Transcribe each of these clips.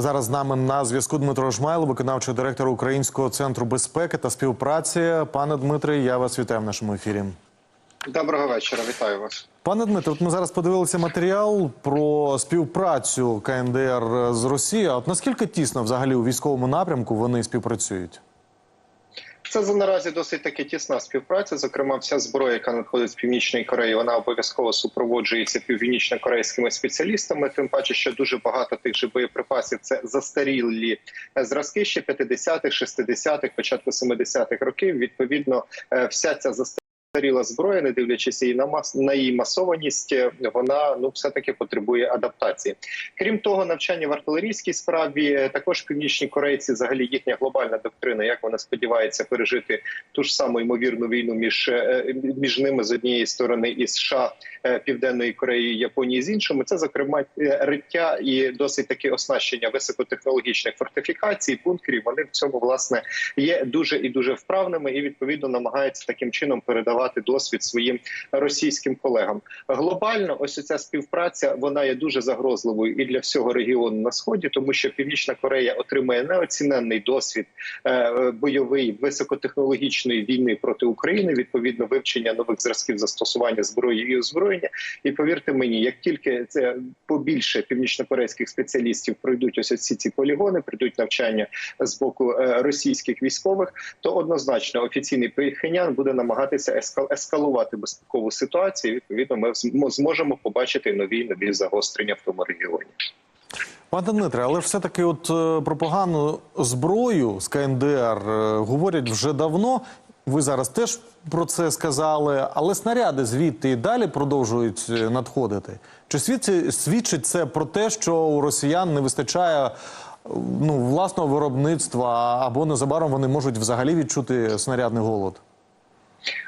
Зараз з нами на зв'язку Дмитро Жмайло, виконавчий директор Українського центру безпеки та співпраці. Пане Дмитре, я вас вітаю в нашому ефірі. Доброго вечора, вітаю вас. Пане Дмитро. от ми зараз подивилися матеріал про співпрацю КНДР з Росією. От наскільки тісно взагалі у військовому напрямку вони співпрацюють? Це за наразі досить таки тісна співпраця. Зокрема, вся зброя, яка надходить з північної Кореї, вона обов'язково супроводжується північно-корейськими спеціалістами. Тим паче, що дуже багато тих же боєприпасів це застарілі зразки ще 50-х, 60-х, початку 70-х років. Відповідно, е, вся ця застаріла Старіла зброя, не дивлячись її на мас на її масованість, вона ну все таки потребує адаптації. Крім того, навчання в артилерійській справі е, також північні корейці, взагалі їхня глобальна доктрина, як вона сподівається пережити ту ж саму ймовірну війну між е, між ними з однієї сторони і США, е, Південної Кореї, Японії з іншими. Це зокрема риття і досить таки оснащення високотехнологічних фортифікацій, бункерів. Вони в цьому власне є дуже і дуже вправними, і відповідно намагаються таким чином передавати досвід своїм російським колегам. Глобально, ось ця співпраця вона є дуже загрозливою і для всього регіону на сході, тому що Північна Корея отримує неоціненний досвід е, бойовий високотехнологічної війни проти України. Відповідно, вивчення нових зразків застосування зброї і озброєння. І повірте мені, як тільки це побільше північнокорейських спеціалістів пройдуть ось ці ці полігони, прийдуть навчання з боку е, російських військових, то однозначно офіційний Пхеньян буде намагатися ескал- ескалувати безпекову ситуацію. Відповідно, ми зм- зможемо побачити нові нові загострення в тому регіоні. Пане Дмитре, але все таки, от е, про погану зброю з КНДР е, говорять вже давно. Ви зараз теж про це сказали, але снаряди звідти і далі продовжують е, надходити. Чи свідчить, свідчить це про те, що у росіян не вистачає ну, власного виробництва, або незабаром вони можуть взагалі відчути снарядний голод?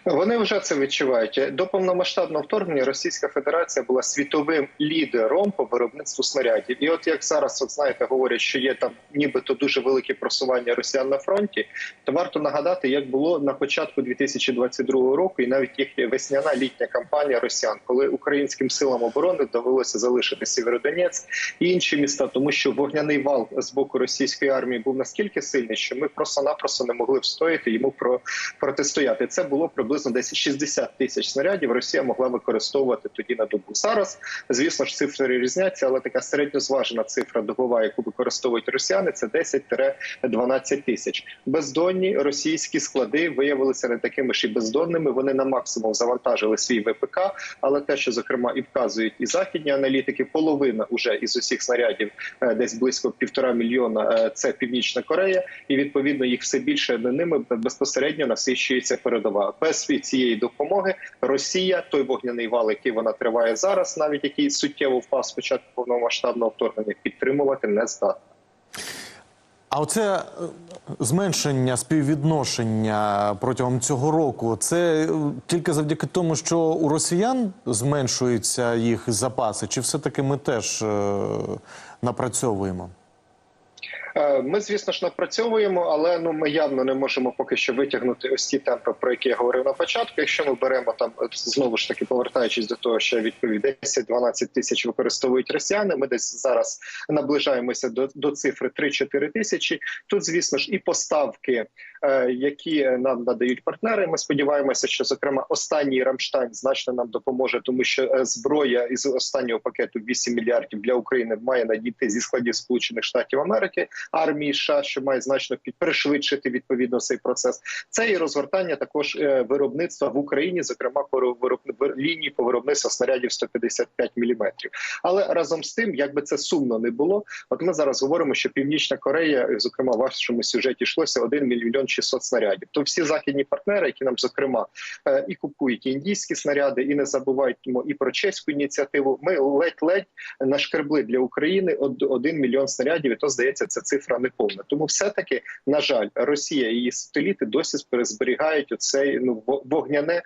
Вони вже це відчувають до повномасштабного вторгнення. Російська Федерація була світовим лідером по виробництву снарядів. І от як зараз, от знаєте, говорять, що є там нібито дуже велике просування росіян на фронті, то варто нагадати, як було на початку 2022 року, і навіть їхня весняна літня кампанія Росіян, коли українським силам оборони довелося залишити Сєвєродонець і інші міста, тому що вогняний вал з боку російської армії був наскільки сильний, що ми просто-напросто не могли встояти йому про протистояти. Це було приблизно десь 60 тисяч снарядів. Росія могла використовувати тоді на добу. Зараз, звісно ж, цифри різняться, але така середньозважена цифра добова, яку використовують росіяни, це 10-12 тисяч. Бездонні російські склади виявилися не такими ж і бездонними. Вони на максимум завантажили свій ВПК, але те, що зокрема і вказують і західні аналітики, половина уже із усіх снарядів, е, десь близько півтора мільйона. е, Це Північна Корея, і відповідно їх все більше ними безпосередньо насичується передова. Без цієї допомоги Росія, той вогняний вал, який вона триває зараз, навіть який суттєво впав спочатку повномасштабного вторгнення, підтримувати не здатна. А оце е, зменшення співвідношення протягом цього року, це е, тільки завдяки тому, що у росіян зменшуються їх запаси, чи все-таки ми теж е, напрацьовуємо? Е, Ми, звісно ж, напрацьовуємо, але ну ми явно не можемо поки що витягнути ось ті темпи, про які я говорив на початку. Якщо ми беремо там знову ж таки, повертаючись до того, що відповідь відповів 10-12 тисяч використовують росіяни. Ми десь зараз наближаємося до, до цифри 3-4 тисячі. Тут, звісно ж, і поставки, е, які нам надають партнери. Ми сподіваємося, що зокрема останній Рамштайн значно нам допоможе, тому що е, зброя із останнього пакету 8 мільярдів для України має надійти зі складів Сполучених Штатів Америки армії США, що має значно пришвидшити відповідно цей процес. Це і розгортання також е, виробництва в Україні, зокрема по лінії по виробництву снарядів 155 мм. Але разом з тим, як би це сумно не було, от ми зараз говоримо, що Північна Корея, е, зокрема в вашому сюжеті, йшлося 1 мільйон 600 снарядів. То всі західні партнери, які нам зокрема е, і купують і індійські снаряди, і не забуваємо і про чеську ініціативу. Ми ледь-ледь нашкребли для України од- 1 мільйон снарядів, і то здається, це цифра не повна. Тому все таки, на жаль, Росія і її сателіти досі зберігають оцей ну вогняне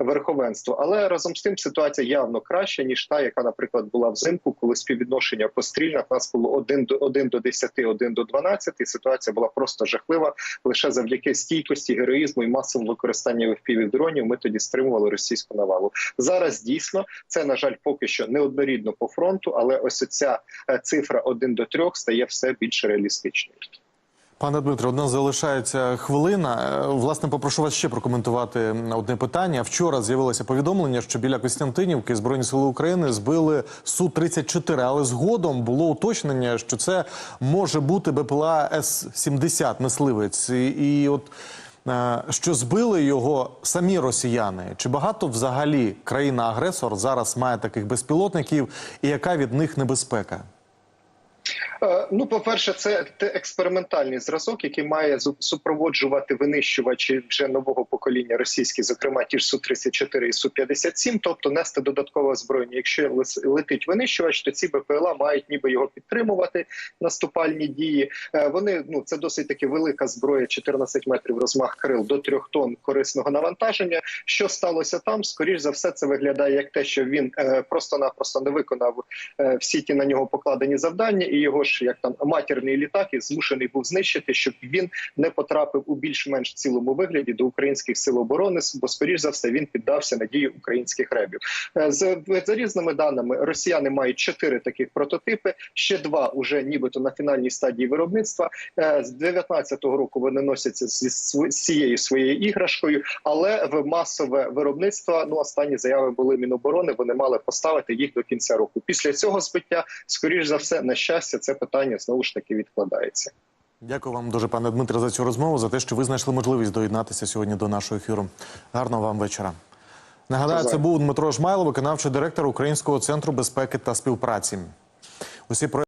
верховенство. Але разом з тим ситуація явно краща ніж та, яка, наприклад, була взимку, коли співвідношення по стрільнах у нас було 1 до 1 до 10, 1 до 12, і ситуація була просто жахлива. Лише завдяки стійкості, героїзму і масовому використанню впівів дронів ми тоді стримували російську навалу. Зараз дійсно це на жаль поки що неоднорідно по фронту, але ось ця цифра 1 до 3 стає все більш реалістичною. Пане Дмитро, одна залишається хвилина. Е, Власне, попрошу вас ще прокоментувати одне питання. Вчора з'явилося повідомлення, що біля Костянтинівки Збройні сили України збили су 34 але згодом було уточнення, що це може бути БПЛА С-70 мисливець. І, і от е, що збили його самі росіяни. Чи багато взагалі країна-агресор зараз має таких безпілотників, і яка від них небезпека? Е, Ну, по-перше, це те експериментальний зразок, який має супроводжувати винищувачі вже нового покоління російські, зокрема ті ж су 34 і су 57 тобто нести додаткове озброєння. Якщо летить винищувач, то ці БПЛА мають ніби його підтримувати наступальні дії. Е, Вони ну це досить таки велика зброя, 14 метрів розмах крил до 3 тонн корисного навантаження. Що сталося там? Скоріш за все, це виглядає як те, що він е, просто-напросто не виконав всі ті на нього покладені завдання, і його ж як там матірний літак і змушений був знищити, щоб він не потрапив у більш-менш цілому вигляді до українських сил оборони, бо скоріш за все він піддався надії українських ребів. Е, з за різними даними росіяни мають чотири таких прототипи. Ще два уже нібито на фінальній стадії виробництва. Е, З 19-го року вони носяться з цією своєю іграшкою, але в масове виробництво ну останні заяви були міноборони. Вони мали поставити їх до кінця року. Після цього збиття, скоріш за все, на щастя, це питання знову ж таки відкладається. Дякую вам дуже, пане Дмитре, за цю розмову, за те, що ви знайшли можливість доєднатися сьогодні до нашого ефіру. Гарного вам вечора. Нагадаю, це був Дмитро Жмайло, виконавчий директор Українського центру безпеки та співпраці. Усі про